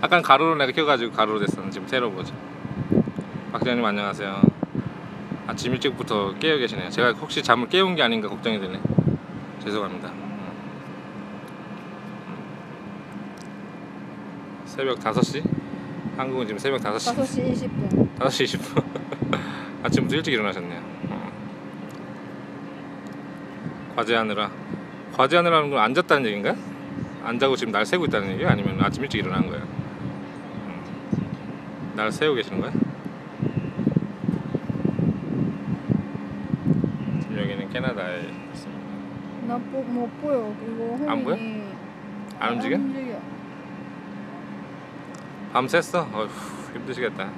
아까 가로로 내가 켜가지고 가로로 됐어 지금 새로 버전 박재현님 안녕하세요. 아침 일찍부터 깨어 계시네요. 제가 혹시 잠을 깨운 게 아닌가 걱정이 되네. 죄송합니다. 새벽 5시? 한국은 지금 새벽 5시? 5시 20분. 5시 20분. 아침부터 일찍 일어나셨네요. 어. 과제하느라. 과제하느라는 건 앉았다는 얘기인가? 안 자고 지금 날 새고 있다는 얘기야? 아니면 아침 일찍 일어난 거야? 음. 날 새고 계시는 거야? 지금 여기는 캐나다에 있습니다 나 보, 못 보여 이거 안 보여? 안 움직여? 움직여 밤 샜어? 어휴 힘드시겠다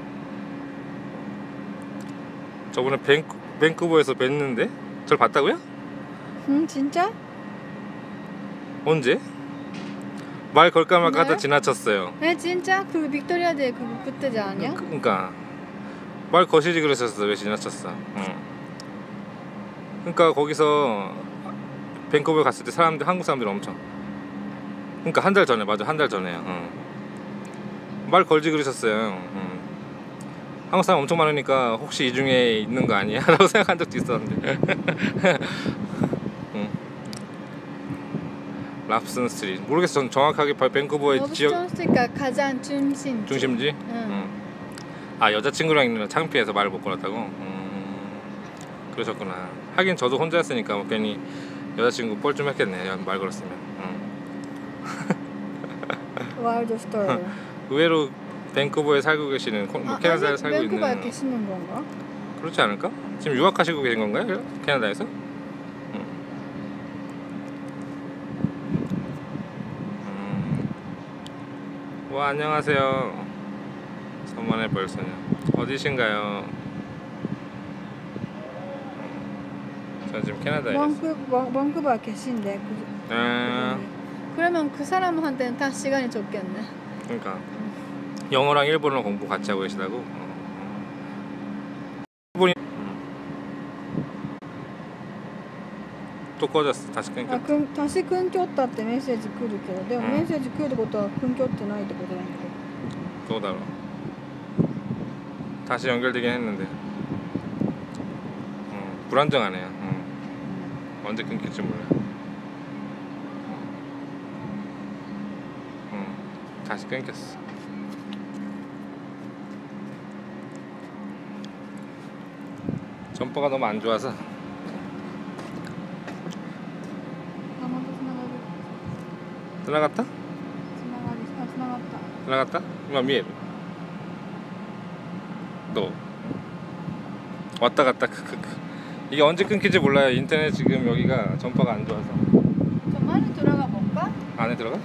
저번에 밴쿠, 밴쿠버에서 뵀는데? 절 봤다고요? 응 진짜? 언제? 말 걸까 말까 하다 네? 지나쳤어요 에 진짜? 그 빅토리아 데 그거 그때지 아니야? 그, 그니까 말 거시지 그랬었어 왜 지나쳤어 응. 그니까 거기서 밴쿠버 갔을 때 사람들 한국 사람들이 엄청 그니까 한 달 전에 맞아 한 달 전에요 응. 말 걸지 그러셨어요 응. 한국 사람 엄청 많으니까 혹시 이 중에 있는 거 아니야? 라고 생각한 적도 있었는데 응. 랍슨 스트리트 모르겠어 전 정확하게 밴쿠버의 지역 옵션 스가 가장 중심 중심지? 응. 응. 아 여자친구랑 있는 창피해서 말을 못 걸었다고? 음, 그러셨구나 하긴 저도 혼자였으니까 뭐 괜히 여자친구 뻘좀 했겠네 말 걸었으면 응. 와일드 스토리 의외로 밴쿠버에 살고 계시는 코- 뭐 캐나다에 살고 있는 밴쿠버에 계시는 건가? 그렇지 않을까? 지금 유학하시고 계신 건가요? 캐나다에서? 와 안녕하세요 서만의 벌소녀 어디신가요? 음. 저 지금 캐나다에 있어요 밴쿠버에 계신데 그, 아, 그러면 그 사람한테는 다 시간이 좁겠네 그러니까 영어랑 일본어 공부 같이 하고 계시다고? 어, 어. 일본이 음. 또 꺼졌어 다시 끊겨 あくん足し끊겼다ってメッセージ来るけどでもうんメッセージ来るってことは끊겼ってないってことだけど 또 다뤄 다시 연결되긴 했는데 어, 불안정하네요 어. 언제 끊길지 몰라요 어, 다시 끊겼어 전파가 너무 안 좋아서 지나갔다? つながりあつながった 지나갔다? 이마 미에르 너 왔다 갔다 크크크 이게 언제 끊길지 몰라요 인터넷 지금 여기가 전파가 안 좋아서 저 많이 들어가 볼까? 안에 들어가?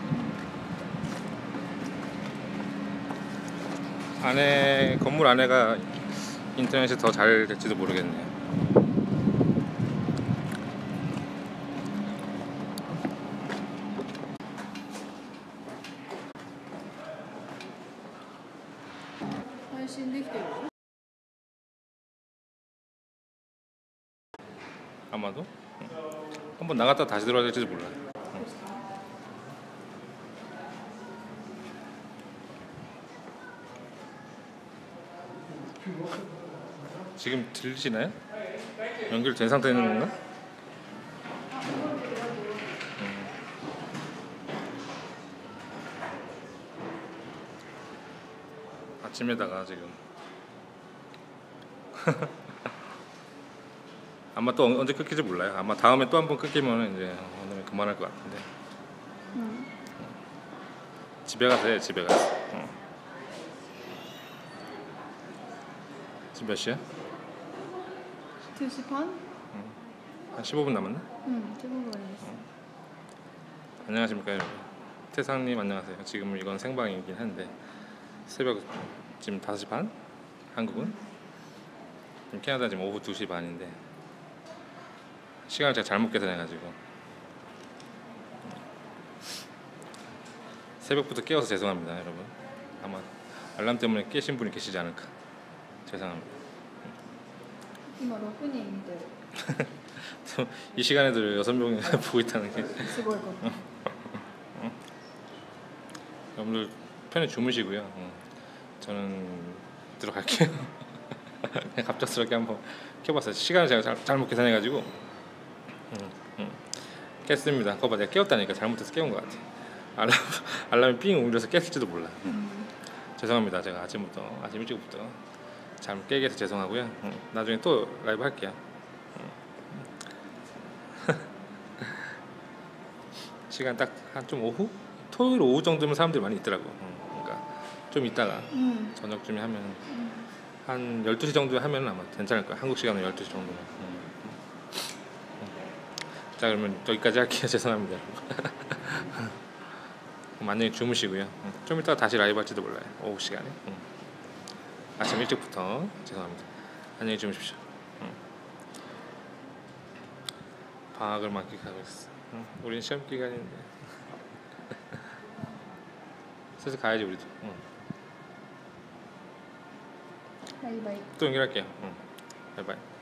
안에 건물 안에가 인터넷이 더 잘 될지도 모르겠네요. 配信できてる 아마도 응. 한번 나갔다 다시 들어야 될지도 몰라요. 응. 지금 들리시나요? 연결된 상태에 있는 건가? 아침에다가 지금 아마 또 언- 언제 끊길지 몰라요. 아마 다음에 또 한 번 끊기면 이제 오늘 그만할 것 같은데 うん、 집에 해 집에 가서. 어. 지금 몇 시야? 2시 반? 한 15분 남았나? 응, 15분 걸렸어. 안녕하십니까 여러분. 태상님 안녕하세요. 지금 이건 생방이긴 한데 새벽 지금 5시 반? 한국은? 지금 캐나다 지금 오후 2시 반인데 시간을 제가 잘못 계산해가지고 새벽부터 깨워서 죄송합니다 여러분 아마 알람 때문에 깨신 분이 계시지 않을까 죄송합니다 今6人見てる 이 시간에도 여섯 명이 보고 있다는 게 すごいこと、 여러분들 편히 주무시고요. 음, 저는 들어갈게요. 갑작스럽게 한번 켜봤어요. 시간을 제가 잘, 잘못 계산해가지고. 음, 음. 깼습니다. 그거 봐 내가 깨웠다니까 잘못해서 깨운 것 같아. 알람, 알람이 삥 울려서 깼을지도 몰라. 음. 죄송합니다. 제가 아침부터 아침 일찍부터 잘못 깨게 해서 죄송하고요. 음, 나중에 또 라이브 할게요. 음. 시간 딱 한 좀 오후? 토요일 오후 정도면 사람들이 많이 있더라고. 음, 좀 이따가 음. 저녁쯤에 하면 음. 한 12시 정도 하면 아마 괜찮을 거야 한국 시간으로 12시 정도면. 음. 음. 자 그러면 여기까지 할게요. 죄송합니다. 만약에 주무시고요. 음. 좀 이따가 다시 라이브 할지도 몰라요. 오후 시간에. 아침 일찍부터. 죄송합니다. 안녕히 주무십시오. 방학을 만끽하고 있어. 응. 우린 시험 기간인데. 슬슬 가야지 우리도. 응. 바이바이. 또 연결할게요. 응. 바이바이.